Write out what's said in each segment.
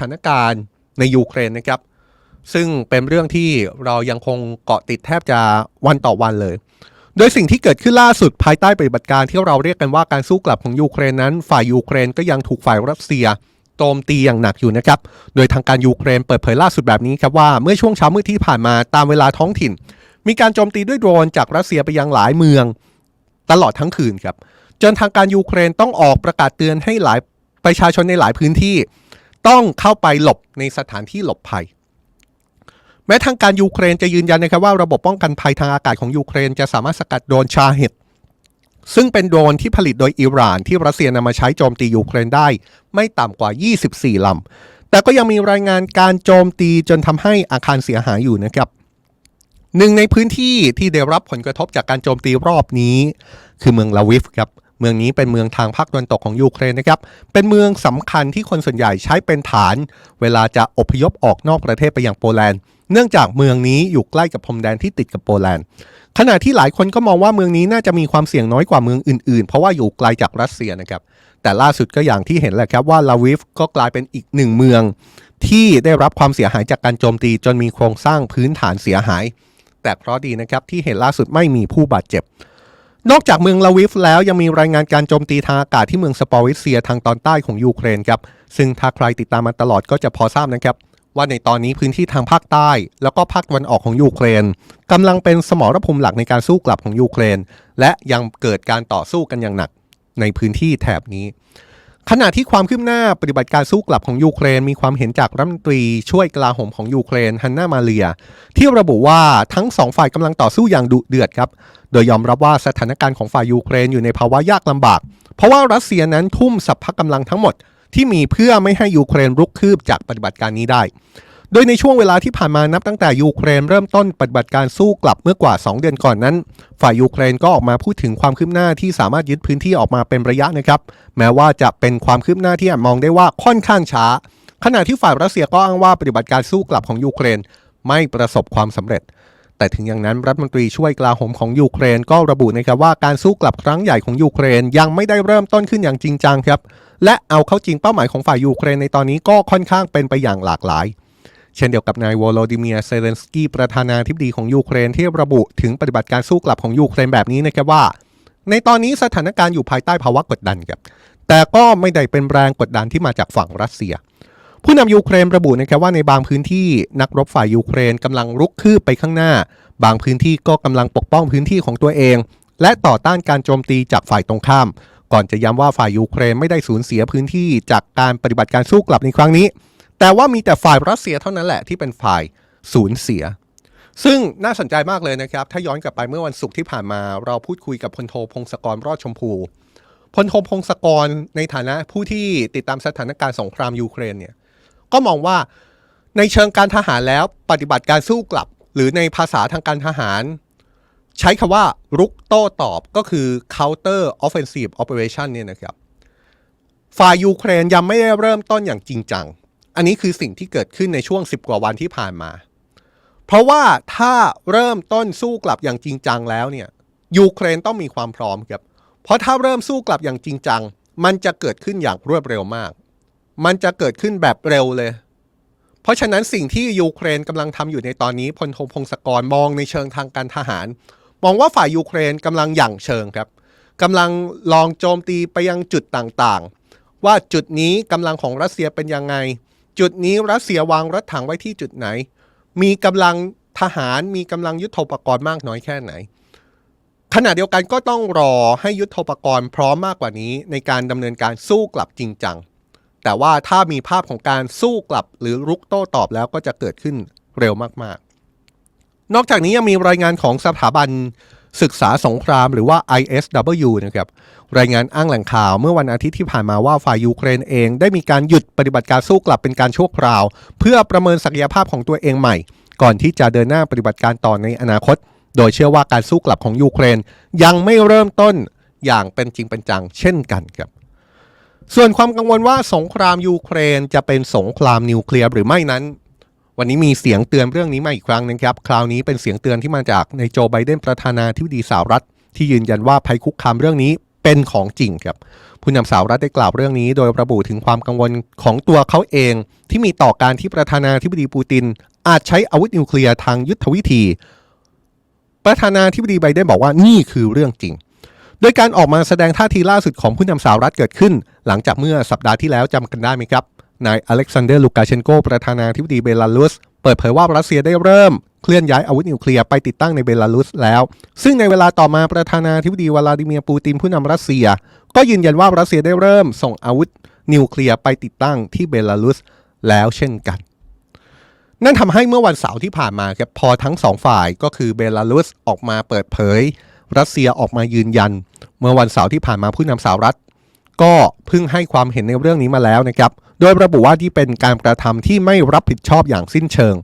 ถานการณ์ในยูเครนนะครับ ซึ่งเป็นเรื่องที่เรายังคงเกาะติดแทบจะวันต่อวันเลย โดยสิ่งที่เกิดขึ้นล่าสุดภายใต้ปฏิบัติการที่เราเรียกกันว่าการสู้กลับของยูเครนนั้น ฝ่ายยูเครนก็ยังถูกฝ่ายรัสเซียโจมตีอย่างหนักอยู่นะครับ โดยทางการยูเครนเปิดเผยล่าสุดแบบนี้ครับว่าเมื่อช่วงเช้ามืดที่ผ่านมาตามเวลาท้องถิ่น มีการโจมตีด้วยโดรนจากรัสเซียไปยังหลายเมืองตลอดทั้งคืนครับ จนทางการยูเครนต้องออกประกาศเตือนให้หลายประชาชนในหลายพื้นที่ ต้องเข้าไปหลบในสถานที่หลบภัย แม้ทางการยูเครนจะยืนยันนะครับว่าระบบป้องกันภัยทางอากาศของยูเครนจะสามารถสกัดโดรนชาเฮตซึ่งเป็นโดรนที่ผลิตโดยอิหร่านที่รัสเซียนำมาใช้โจมตียูเครนได้ ไม่ต่ำกว่า 24 ลำ แต่ก็ยังมีรายงานการโจมตีจนทำให้อาคารเสียหายอยู่นะครับหนึ่งในพื้นที่ที่ได้รับผลกระทบจากการโจมตีรอบนี้ คือเมืองลาวิฟครับ เมืองนี้เป็นเมืองทางภาคตะวันตกของยูเครนนะครับ เป็นเมืองสำคัญที่คนส่วนใหญ่ใช้เป็นฐาน เวลาจะอพยพออกนอกประเทศไปยังโปแลนด์ เนื่องจากเมืองนี้อยู่ใกล้กับพรมแดนที่ติดกับโปแลนด์ ขณะที่หลายคนก็มองว่าเมืองนี้น่าจะมีความเสี่ยงน้อยกว่าเมืองอื่นๆ เพราะว่าอยู่ไกลจากรัสเซียนะครับ แต่ล่าสุดก็อย่างที่เห็นแหละครับว่าลาวิฟก็กลายเป็นอีกหนึ่งเมือง ที่ได้รับความเสียหายจากการโจมตีจนมีโครงสร้างพื้นฐานเสียหาย แต่เคราะดีนะครับที่เห็นล่าสุดไม่มีผู้บาดเจ็บ นอกจากเมืองลาวิฟแล้วยังมีรายงานการโจมตีทางอากาศที่เมืองสปอริเซียทางตอนใต้ของยูเครนครับ ซึ่งถ้าใครติดตามมาตลอดก็จะพอทราบนะครับว่าในตอนนี้พื้นที่ทางภาคใต้ แล้วก็ภาคตะวันออกของยูเครนกำลังเป็นสมรภูมิหลักในการสู้กลับของยูเครน และยังเกิดการต่อสู้กันอย่างหนักในพื้นที่แถบนี้ ขณะที่ความคืบหน้าปฏิบัติการสู้กลับของยูเครนมีความเห็นจากรัฐมนตรีช่วยกลาโหมของยูเครนฮันนามาเลีย ที่ระบุว่าทั้งสองฝ่ายกำลังต่อสู้อย่างดุเดือดครับ โดยยอมรับว่าสถานการณ์ของฝ่ายยูเครนอยู่ในภาวะยากลำบาก เพราะว่ารัสเซียนั้นทุ่มสัพพะกำลังทั้งหมดที่มีเพื่อไม่ให้ยูเครนรุกคืบจากปฏิบัติการนี้ได้ โดยในช่วงเวลาที่ผ่านมานับตั้งแต่ยูเครนเริ่มต้นปฏิบัติการสู้กลับเมื่อกว่า 2 เดือนก่อนนั้น ฝ่ายยูเครนก็ออกมาพูดถึงความคืบหน้าที่สามารถยึดพื้นที่ออกมาเป็นระยะนะครับ แม้ว่าจะเป็นความคืบหน้าที่มองได้ว่าค่อนข้างช้า ขณะที่ฝ่ายรัสเซียก็อ้างว่าปฏิบัติการสู้กลับของยูเครน ไม่ประสบความสำเร็จ แต่ถึงอย่างนั้นรัฐมนตรีช่วยกลาโหมของยูเครนก็ระบุนะครับว่าการสู้กลับครั้งใหญ่ของยูเครนยังไม่ได้เริ่มต้นขึ้นอย่างจริงจังครับ และเอาเข้าจริงเป้าหมายของฝ่ายยูเครนในตอนนี้ก็ค่อนข้างเป็นไปอย่างหลากหลาย เช่นเดียวกับนายวโลดิเมียเซเลนสกี้ประธานาธิบดีของยูเครนที่ระบุถึงปฏิบัติการสู้กลับของยูเครนแบบนี้นะครับว่า ในตอนนี้สถานการณ์อยู่ภายใต้ภาวะกดดันครับแต่ก็ไม่ได้เป็นแรงกดดันที่มาจากฝั่งรัสเซีย ผู้นำยูเครนระบุนะครับว่าในบางพื้นที่นักรบฝ่ายยูเครนกำลังรุกคืบไปข้างหน้า บางพื้นที่ก็กำลังปกป้องพื้นที่ของตัวเอง และต่อต้านการโจมตีจากฝ่ายตรงข้าม ก่อนจะย้ำว่าฝ่ายยูเครนไม่ได้สูญเสียพื้นที่จากการปฏิบัติการสู้กลับในครั้งนี้ แต่ว่ามีแต่ฝ่ายรัสเซียเท่านั้นแหละที่เป็นฝ่ายสูญเสีย ซึ่งน่าสนใจมากเลยนะครับ ถ้าย้อนกลับไปเมื่อวันศุกร์ที่ผ่านมา เราพูดคุยกับพลโทพงศกรรอดชมพูพลโทพงศกรในฐานะผู้ที่ติดตามสถานการณ์สงครามยูเครนเนี่ยก็มองว่าในเชิงการทหารแล้วปฏิบัติการสู้กลับ หรือในภาษาทางการทหาร ใช้คำว่ารุกโต้ตอบก็คือ counter offensive operation เนี่ยนะครับ ฝ่ายยูเครนยังไม่ได้เริ่มต้นอย่างจริงจัง อันนี้คือสิ่งที่เกิดขึ้นในช่วง 10 กว่าวันที่ผ่านมา เพราะว่าถ้าเริ่มต้นสู้กลับอย่างจริงจังแล้วเนี่ยยูเครนต้องมีความพร้อมครับ เพราะถ้าเริ่มสู้กลับอย่างจริงจัง มันจะเกิดขึ้นอย่างรวดเร็วมาก มันจะเกิดขึ้นแบบเร็วเลย เพราะฉะนั้นสิ่งที่ยูเครนกำลังทำอยู่ในตอนนี้พลโทพงศกรมองในเชิงทางการทหาร มองว่าฝ่ายยูเครนกำลังหยั่งเชิงครับกำลังลองโจมตีไปยังจุดต่างๆ ว่าจุดนี้กำลังของรัสเซียเป็นยังไง จุดนี้รัสเซียวางรถถังไว้ที่จุดไหน มีกำลังทหารมีกำลังยุทโธปกรณ์มากน้อยแค่ไหน ขณะเดียวกันก็ต้องรอให้ยุทโธปกรณ์พร้อมมากกว่านี้ในการดำเนินการสู้กลับจริงจัง แต่ว่าถ้ามีภาพของการสู้กลับหรือรุกโต้ตอบแล้วก็จะเกิดขึ้นเร็วมากๆ นอกจากนี้ยังมีรายงานของสถาบัน ศึกษาสงครามหรือว่า ISW นะครับรายงานอ้างแหล่งข่าวเมื่อวันอาทิตย์ที่ผ่านมาว่าฝ่ายยูเครนเองได้มีการหยุดปฏิบัติการสู้กลับเป็นการชั่วคราว เพื่อประเมินศักยภาพของตัวเองใหม่ ก่อนที่จะเดินหน้าปฏิบัติการต่อในอนาคต โดยเชื่อว่าการสู้กลับของยูเครน ยังไม่เริ่มต้นอย่างเป็นจริงเป็นจัง เช่นกันครับส่วนความกังวลว่าสงครามยูเครนจะเป็นสงครามนิวเคลียร์หรือไม่นั้น วันนี้มีเสียงเตือนเรื่องนี้มาอีกครั้งหนึงครับ คราวนี้เป็นเสียงเตือนที่มาจากในโจไบเดนประธานาธิบดีสหรัฐ ที่ยืนยันว่าภัยคุกคามเรื่องนี้เป็นของจริงครับผู้นำสาวรัฐได้กล่าวเรื่องนี้ โดยระบุถึงความกังวลของตัวเขาเอง ที่มีต่อการที่ประธานาธิบดีปูติน อาจใช้อาวุธนิวเคลียร์ทางยุทธวิธี ประธานาธิบดีไบเดนบอกว่านี่คือเรื่องจริง โดยการออกมาแสดงท่าทีล่าสุดของผู้นำสาวรัฐเกิดขึ้น หลังจากเมื่อสัปดาห์ที่แล้วจำกันได้ไหมครับ นายอเล็กซานเดอร์ลูกาเชนโกประธานาธิบดีเบลารุส เปิดเผยว่ารัสเซียได้เริ่มเคลื่อนย้ายอาวุธนิวเคลียร์ไปติดตั้งในเบลารุสแล้ว ซึ่งในเวลาต่อมาประธานาธิบดีวลาดิเมียร์ปูตินผู้นำรัสเซีย ก็ยืนยันว่ารัสเซียได้เริ่มส่งอาวุธนิวเคลียร์ไปติดตั้งที่เบลารุสแล้วเช่นกัน นั่นทำให้เมื่อวันเสาร์ที่ผ่านมาครับพอทั้งสองฝ่ายก็คือเบลารุสออกมาเปิดเผย รัสเซียออกมายืนยัน เมื่อวันเสาร์ที่ผ่านมาผู้นำสหรัฐ ก็เพิ่งให้ความเห็นในเรื่องนี้มาแล้วนะครับ โดยระบุว่าที่เป็นการกระทำที่ไม่รับผิดชอบอย่างสิ้นเชิง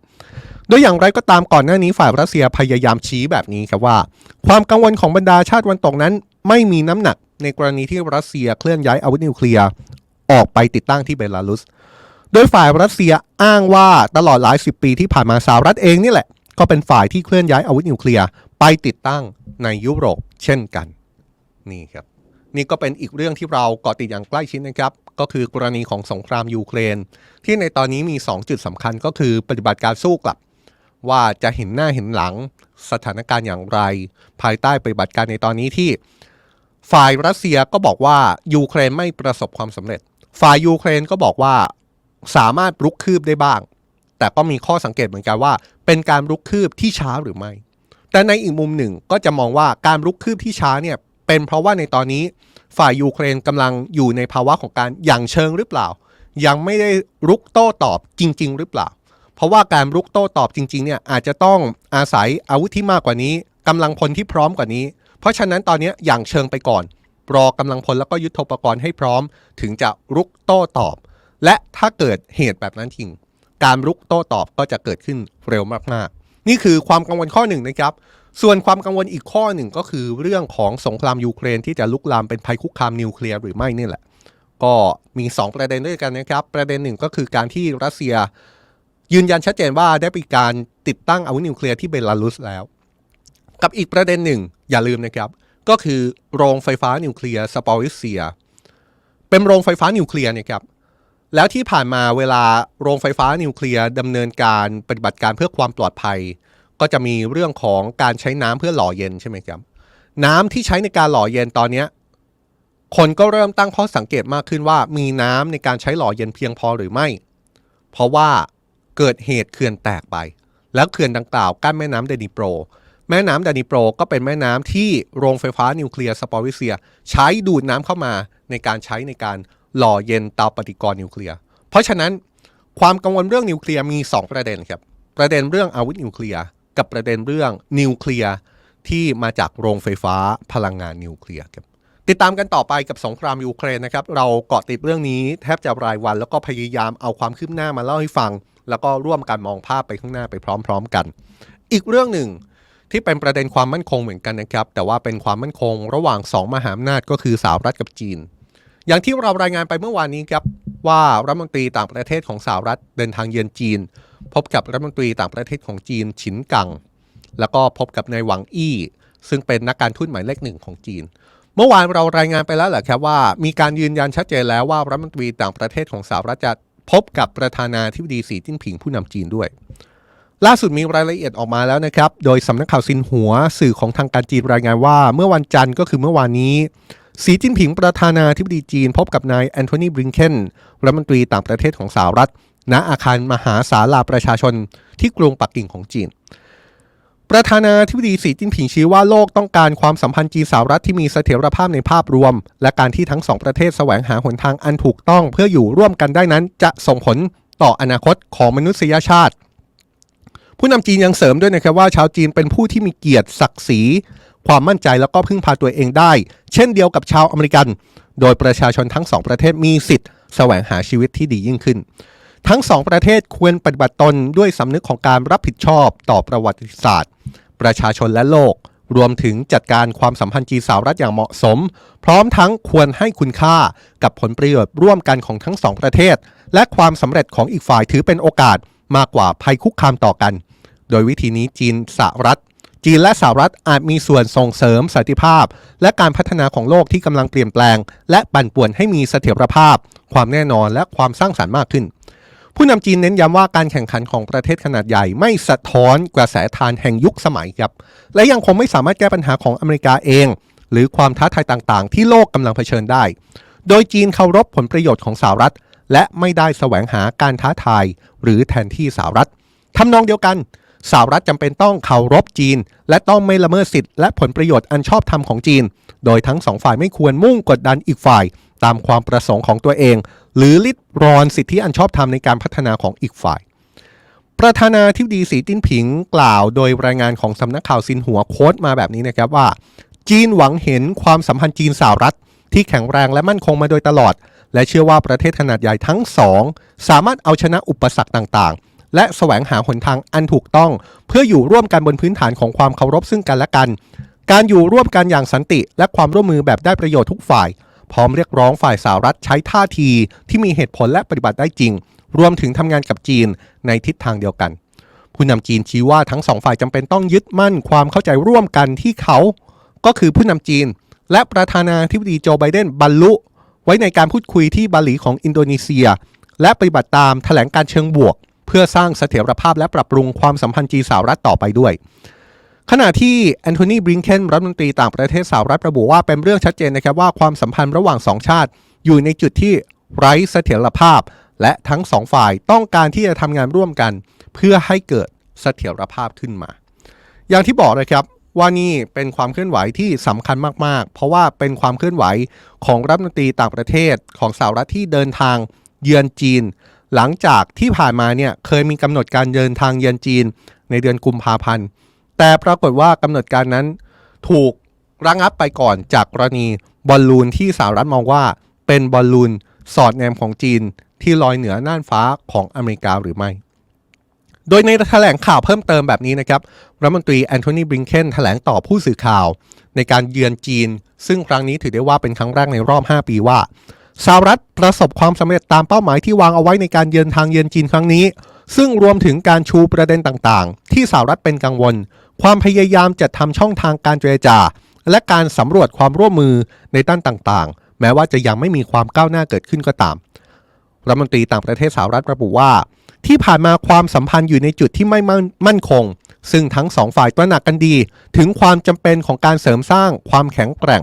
โดยอย่างไรก็ตามก่อนหน้านี้ฝ่ายรัสเซียพยายามชี้แบบนี้ครับว่า ความกังวลของบรรดาชาติวันตกนั้น ไม่มีน้ำหนักในกรณีที่รัสเซียเคลื่อนย้ายอาวุธนิวเคลียร์ออกไปติดตั้งที่เบลารุส โดยฝ่ายรัสเซียอ้างว่าตลอดหลายสิบปีที่ผ่านมาสหรัฐเองนี่แหละ ก็เป็นฝ่ายที่เคลื่อนย้ายอาวุธนิวเคลียร์ไปติดตั้งในยุโรปเช่นกัน นี่ครับ นี่ก็เป็นอีกเรื่องที่เราเกาะติดอย่างใกล้ชิดนะครับ ก็คือกรณีของสงครามยูเครน ที่ในตอนนี้มี 2 จุดสำคัญก็คือปฏิบัติการสู้กลับ ว่าจะเห็นหน้าเห็นหลังสถานการณ์อย่างไร ภายใต้ปฏิบัติการในตอนนี้ที่ ฝ่ายรัสเซียก็บอกว่ายูเครนไม่ประสบความสำเร็จ ฝ่ายยูเครนก็บอกว่าสามารถรุกคืบได้บ้าง แต่ก็มีข้อสังเกตเหมือนกันว่า เป็นการรุกคืบที่ช้าหรือไม่ แต่ในอีกมุมหนึ่งก็จะมองว่าการรุกคืบที่ช้าเนี่ย เป็นเพราะว่าในตอนนี้ฝ่ายยูเครนกำลังอยู่ในภาวะของการอย่างเชิงหรือเปล่า ยังไม่ได้รุกโต้ตอบจริง ๆ หรือเปล่า เพราะว่าการรุกโต้ตอบจริงๆเนี่ยอาจจะต้องอาศัยอาวุธที่มากกว่านี้กำลังพลที่พร้อมกว่านี้ เพราะฉะนั้นตอนนี้อย่างเชิงไปก่อน รอกำลังพลแล้วก็ยุทโธปกรณ์ให้พร้อม ถึงจะรุกโต้ตอบ และถ้าเกิดเหตุแบบนั้นจริง การรุกโต้ตอบก็จะเกิดขึ้นเร็วมากๆ นี่คือความกังวลข้อหนึ่งนะครับ ส่วนความกังวลอีกข้อหนึ่งก็คือเรื่องของสงครามยูเครนที่จะลุกลามเป็นภัยคุกคามนิวเคลียร์หรือไม่นี่แหละ ก็มี 2 ประเด็นด้วยกันนะครับ ประเด็นหนึ่งก็คือการที่รัสเซีย ยืนยันชัดเจนว่าได้มีการติดตั้งอาวุธนิวเคลียร์ที่เบลารุสแล้ว กับอีกประเด็นหนึ่งอย่าลืมนะครับ ก็คือโรงไฟฟ้านิวเคลียร์สปอริเซีย เป็นโรงไฟฟ้านิวเคลียร์นี่ยครับแล้วที่ผ่านมาเวลาโรงไฟฟ้านิวเคลียร์ดำเนินการปฏิบัติการเพื่อความปลอดภัย ก็จะมีเรื่องของการใช้น้ำเพื่อหล่อเย็นใช่ไหมครับ น้ำที่ใช้ในการหล่อเย็นตอนเนี้ยคนก็เริ่มตั้งข้อสังเกตมากขึ้นว่า มีน้ำในการใช้หล่อเย็นเพียงพอหรือไม่ เพราะว่าเกิดเหตุเขื่อนแตกไป แล้วเขื่อนดังกล่าวกั้นแม่น้ำเดนิโปร แม่น้ำเดนิโปรก็เป็นแม่น้ำที่โรงไฟฟ้านิวเคลียร์สปอริเซีย ใช้ดูดน้ำเข้ามาในการใช้ในการหล่อเย็นเตาปฏิกรณ์นิวเคลียร์ เพราะฉะนั้นความกังวลเรื่องนิวเคลียร์มี 2 ประเด็นครับ ประเด็นเรื่องอาวุธนิวเคลียร์ กับประเด็นเรื่องนิวเคลียร์ที่มาจากโรงไฟฟ้าพลังงานนิวเคลียร์ครับติดตามกันต่อไปกับสงครามยูเครนนะครับ เราเกาะติดเรื่องนี้แทบจะรายวัน แล้วก็พยายามเอาความคืบหน้ามาเล่าให้ฟัง แล้วก็ร่วมกันมองภาพไปข้างหน้าไปพร้อม ๆกัน อีกเรื่องหนึ่งที่เป็นประเด็นความมั่นคงเหมือนกันนะครับ แต่ว่าเป็นความมั่นคงระหว่าง 2 มหาอำนาจก็คือสหรัฐกับจีน อย่างที่เรารายงานไปเมื่อวานนี้ครับว่ารัฐมนตรีต่างประเทศของสหรัฐเดินทางเยือนจีน พบกับรัฐมนตรีต่างประเทศของจีนฉินกัง แล้วก็พบกับนายหวังอี้ ซึ่งเป็นนักการทูตหมายเลขหนึ่งของจีน เมื่อวานเรารายงานไปแล้วแหละครับว่า มีการยืนยันชัดเจนแล้วว่ารัฐมนตรีต่างประเทศของสหรัฐจะพบกับประธานาธิบดีสีจิ้นผิงผู้นำจีนด้วย ล่าสุดมีรายละเอียดออกมาแล้วนะครับ โดยสำนักข่าวซินหัวสื่อของทางการจีนรายงานว่า เมื่อวันจันทร์ก็คือเมื่อวานนี้สีจิ้นผิงประธานาธิบดีจีน พบกับนายแอนโทนีบริงเคนรัฐมนตรีต่างประเทศของสหรัฐ ณอาคารมหาศาลาประชาชนที่กรุงปักกิ่งของจีน ประธานาธิบดีสีจิ้นผิงชี้ว่าโลกต้องการความสัมพันธ์จีนสหรัฐที่มีเสถียรภาพในภาพรวม และการที่ทั้งสองประเทศแสวงหาหนทางอันถูกต้องเพื่ออยู่ร่วมกันได้นั้น จะส่งผลต่ออนาคตของมนุษยชาติ ผู้นำจีนยังเสริมด้วยนะครับว่า ชาวจีนเป็นผู้ที่มีเกียรติศักดิ์ศรีความมั่นใจแล้วก็พึ่งพาตัวเองได้ เช่นเดียวกับชาวอเมริกัน โดยประชาชนทั้งสองประเทศมีสิทธิ์แสวงหาชีวิตที่ดียิ่งขึ้น ทั้งสองประเทศควรปฏิบัติตนด้วยสำนึกของการรับผิดชอบต่อประวัติศาสตร์ ประชาชนและโลก รวมถึงจัดการความสัมพันธ์จีนสหรัฐอย่างเหมาะสม พร้อมทั้งควรให้คุณค่ากับผลประโยชน์ร่วมกันของทั้งสองประเทศ และความสำเร็จของอีกฝ่ายถือเป็นโอกาสมากกว่าภัยคุกคามต่อกัน โดยวิธีนี้จีนสหรัฐจีนและสหรัฐอาจมีส่วนส่งเสริมสันติภาพ และการพัฒนาของโลกที่กำลังเปลี่ยนแปลง และปั่นป่วนให้มีเสถียรภาพ ความแน่นอนและความสร้างสรรค์มากขึ้น ผู้นำจีนเน้นย้ำว่าการแข่งขันของประเทศขนาดใหญ่ ไม่สะท้อนกระแสทานแห่งยุคสมัยครับและยังคงไม่สามารถแก้ปัญหาของอเมริกาเอง หรือความท้าทายต่างๆ ที่โลกกำลังเผชิญได้ โดยจีนเคารพผลประโยชน์ของสหรัฐ และไม่ได้แสวงหาการท้าทาย หรือแทนที่สหรัฐทำนองเดียวกันสหรัฐจำเป็นต้องเคารพจีน และต้องไม่ละเมิดสิทธิและผลประโยชน์อันชอบธรรมของจีน โดยทั้งสองฝ่ายไม่ควรมุ่งกดดันอีกฝ่าย ตามความประสงค์ของตัวเอง หรือลิดรอนสิทธิอันชอบธรรมในการพัฒนาของอีกฝ่าย ประธานาธิบดีสีจิ้นผิงกล่าวโดยรายงานของสำนักข่าวซินหัวโค้ดมาแบบนี้นะครับว่า จีนหวังเห็นความสัมพันธ์จีนสหรัฐ ที่แข็งแรงและมั่นคงมาโดยตลอด และเชื่อว่าประเทศขนาดใหญ่ทั้งสอง สามารถเอาชนะอุปสรรคต่างๆ และแสวงหาหนทางอันถูกต้อง เพื่ออยู่ร่วมกันบนพื้นฐานของความเคารพซึ่งกันและกัน การอยู่ร่วมกันอย่างสันติ และความร่วมมือแบบได้ประโยชน์ทุกฝ่าย พร้อมเรียกร้องฝ่ายสหรัฐใช้ท่าทีที่มีเหตุผลและปฏิบัติได้จริง รวมถึงทำงานกับจีนในทิศทางเดียวกัน ผู้นำจีนชี้ว่าทั้งสองฝ่ายจำเป็นต้องยึดมั่นความเข้าใจร่วมกันที่เขา ก็คือผู้นำจีน และประธานาธิบดีโจไบเดนบรรลุ ไว้ในการพูดคุยที่บาหลีของอินโดนีเซีย และปฏิบัติตามแถลงการเชิงบวก เพื่อสร้างเสถียรภาพและปรับปรุงความสัมพันธ์จีนสหรัฐต่อไปด้วย ขณะที่แอนโทนีบริงเคนรัฐมนตรีต่างประเทศสหรัฐระบุว่าเป็นเรื่องชัดเจนนะครับว่าความสัมพันธ์ระหว่างสองชาติ อยู่ในจุดที่ไร้เสถียรภาพ และทั้งสองฝ่ายต้องการที่จะทำงานร่วมกัน เพื่อให้เกิดเสถียรภาพขึ้นมา อย่างที่บอกเลยครับว่านี่เป็นความเคลื่อนไหวที่สำคัญมากๆ เพราะว่าเป็นความเคลื่อนไหวของรัฐมนตรีต่างประเทศของสหรัฐที่เดินทางเยือนจีน หลังจากที่ผ่านมาเนี่ยเคยมีกำหนดการเดินทางเยือนจีน ในเดือนกุมภาพันธ์ แต่ปรากฏว่ากำหนดการนั้นถูกระงับไปก่อนจากกรณีบอลลูนที่สหรัฐมองว่า เป็นบอลลูนสอดแนมของจีนที่ลอยเหนือน่านฟ้าของอเมริกาหรือไม่ โดยในแถลงข่าวเพิ่มเติมแบบนี้นะครับรัฐมนตรีแอนโทนีบริงเคนแถลงต่อผู้สื่อข่าว ในการเยือนจีน ซึ่งครั้งนี้ถือได้ว่าเป็นครั้งแรกในรอบ 5 ปีว่าสหรัฐประสบความสำเร็จตามเป้าหมายที่วางเอาไว้ในการเยือนทางเยือนจีนครั้งนี้ ซึ่งรวมถึงการชูประเด็นต่างๆ ที่สหรัฐเป็นกังวล ความพยายามจัดทำช่องทางการเจรจา และการสำรวจความร่วมมือในด้านต่างๆ แม้ว่าจะยังไม่มีความก้าวหน้าเกิดขึ้นก็ตาม รัฐมนตรีต่างประเทศสหรัฐระบุว่า ที่ผ่านมาความสัมพันธ์อยู่ในจุดที่ไม่มั่นคง ซึ่งทั้งสองฝ่ายตระหนักกันดี ถึงความจำเป็นของการเสริมสร้างความแข็งแกร่ง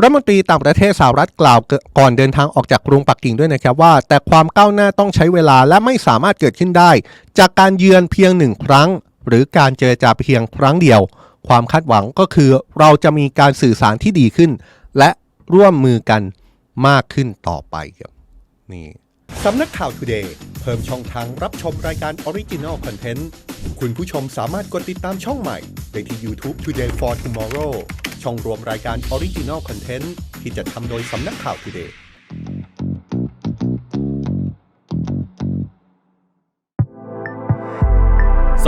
รัฐมนตรีต่างประเทศสหรัฐกล่าวก่อนเดินทางออกจากกรุงปักกิ่งด้วยนะครับว่า แต่ความก้าวหน้าต้องใช้เวลาและไม่สามารถเกิดขึ้นได้ จากการเยือนเพียงหนึ่งครั้ง หรือการเจรจาเพียงครั้งเดียว ความคาดหวังก็คือเราจะมีการสื่อสารที่ดีขึ้น และร่วมมือกันมากขึ้นต่อไปครับนี่สำนักข่าว Today เพิ่มช่องทางรับชมรายการ Original Content คุณผู้ชมสามารถกดติดตามช่องใหม่ได้ที่ YouTube Today for Tomorrow ช่องรวมรายการ Original Content ที่จะทำโดยสำนักข่าว Today ส